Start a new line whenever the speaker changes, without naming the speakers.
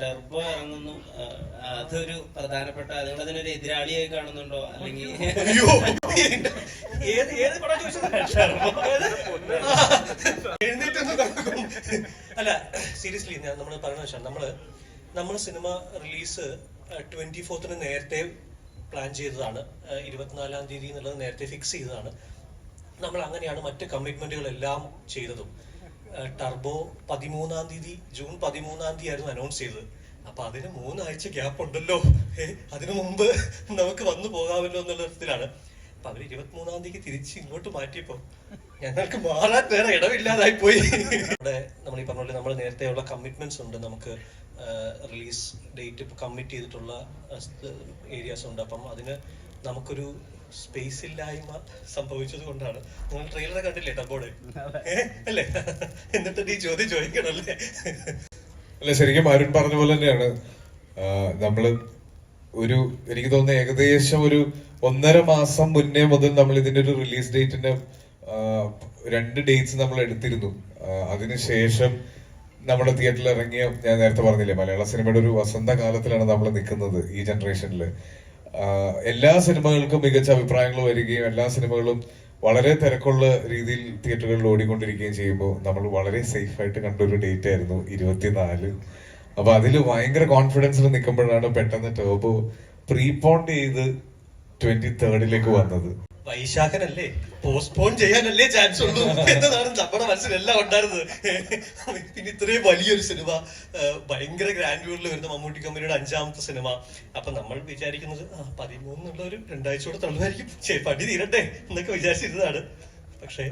Turbo ഇറങ്ങുന്നു. അതൊരു പ്രധാനപ്പെട്ട അതുകൊണ്ട് അതിനൊരു എതിരാളിയായി കാണുന്നുണ്ടോ? അല്ലെങ്കിൽ
ഏത് ഏത് പടം അല്ല സീരിയസ്ലി ഞാൻ നമ്മൾ പറയുന്നത് വെച്ചാൽ നമ്മൾ നമ്മുടെ സിനിമ റിലീസ് ട്വന്റി ഫോർത്തിന് നേരത്തെ പ്ലാൻ ചെയ്തതാണ്. ഇരുപത്തിനാലാം തീയതി എന്നുള്ളത് നേരത്തെ ഫിക്സ് ചെയ്തതാണ്. നമ്മൾ അങ്ങനെയാണ് മറ്റ് കമ്മിറ്റ്മെന്റുകളെല്ലാം ചെയ്തതും. ടർബോ പതിമൂന്നാം തീയതി ജൂൺ പതിമൂന്നാം തീയതി ആയിരുന്നു അനൗൺസ് ചെയ്തത്. അപ്പൊ അതിന് മൂന്നാഴ്ച ഗ്യാപ്പ് ഉണ്ടല്ലോ. അതിനു മുമ്പ് നമുക്ക് വന്നു പോകാമല്ലോ എന്നുള്ള തരത്തിലാണ്. അപ്പൊ അവർ ഇരുപത്തിമൂന്നാം തീയതി തിരിച്ച് ഇങ്ങോട്ട് മാറ്റിയപ്പോ ഞങ്ങൾക്ക് മാറാൻ വേറെ ഇടമില്ലാതായി പോയി. നമ്മുടെ നമ്മൾ ഈ പറഞ്ഞ പോലെ നമ്മൾ നേരത്തെയുള്ള കമ്മിറ്റ്മെന്റ്സ് ഉണ്ട്. നമുക്ക് റിലീസ് ഡേറ്റ് കമ്മിറ്റ് ചെയ്തിട്ടുള്ള ഏരിയാസ് ഉണ്ട്. അപ്പം അതിന് നമുക്കൊരു സ്പേസ് ഇല്ലായ്മ സംഭവിച്ചത് കൊണ്ടാണ്. നിങ്ങൾ ട്രെയിലർ കണ്ടില്ലേ ടബോർഡ് അല്ലേ? എന്നിട്ട് നീ ചോദ്യം ചോദിക്കണല്ലേ?
അല്ല ശരിക്കും അരുൺ പറഞ്ഞ പോലെ തന്നെയാണ്. നമ്മൾ ഒരു എനിക്ക് തോന്നുന്നു ഏകദേശം ഒരു ഒന്നര മാസം മുന്നേ മുതൽ നമ്മൾ ഇതിന്റെ ഒരു റിലീസ് ഡേറ്റിന്റെ രണ്ട് ഡേറ്റ്സ് നമ്മൾ എടുത്തിരുന്നു. അതിനുശേഷം നമ്മുടെ തിയേറ്ററിൽ ഇറങ്ങിയ ഞാൻ നേരത്തെ പറഞ്ഞില്ലേ മലയാള സിനിമയുടെ ഒരു വസന്ത കാലത്തിലാണ് നമ്മൾ നിൽക്കുന്നത് ഈ ജനറേഷനിൽ എല്ലാ സിനിമകൾക്കും മികച്ച അഭിപ്രായങ്ങൾ വരികയും എല്ലാ സിനിമകളും വളരെ തിരക്കുള്ള രീതിയിൽ തിയേറ്ററുകളിൽ ഓടിക്കൊണ്ടിരിക്കുകയും ചെയ്യുമ്പോൾ നമ്മൾ വളരെ സേഫ് ആയിട്ട് കണ്ട ഒരു ഡേറ്റ് ആയിരുന്നു ഇരുപത്തിനാല്. അപ്പൊ അതിൽ ഭയങ്കര കോൺഫിഡൻസിൽ നിൽക്കുമ്പോഴാണ് പെട്ടെന്ന് ടോബോ പ്രീപോണ്ട് ചെയ്ത് ട്വന്റി തേർഡിലേക്ക് വന്നത്.
വൈശാഖനല്ലേ? പോസ്റ്റ്പോൺ ചെയ്യാനല്ലേ ചാൻസ് ഉള്ളൂ എന്നതാണ് നമ്മുടെ മനസ്സിലെല്ലാം ഉണ്ടായിരുന്നത്. പിന്നെ ഇത്രയും വലിയൊരു സിനിമ ഭയങ്കര ഗ്രാൻഡ്യൂറിൽ വരുന്ന മമ്മൂട്ടി കമ്പനിയുടെ അഞ്ചാമത്തെ സിനിമ. അപ്പൊ നമ്മൾ വിചാരിക്കുന്നത് ആ പതിമൂന്നുള്ള ഒരു രണ്ടാഴ്ച കൂടെ തള്ളുമായിരിക്കും പടി തീരട്ടെ എന്നൊക്കെ വിചാരിച്ചിരുന്നതാണ്. പക്ഷേ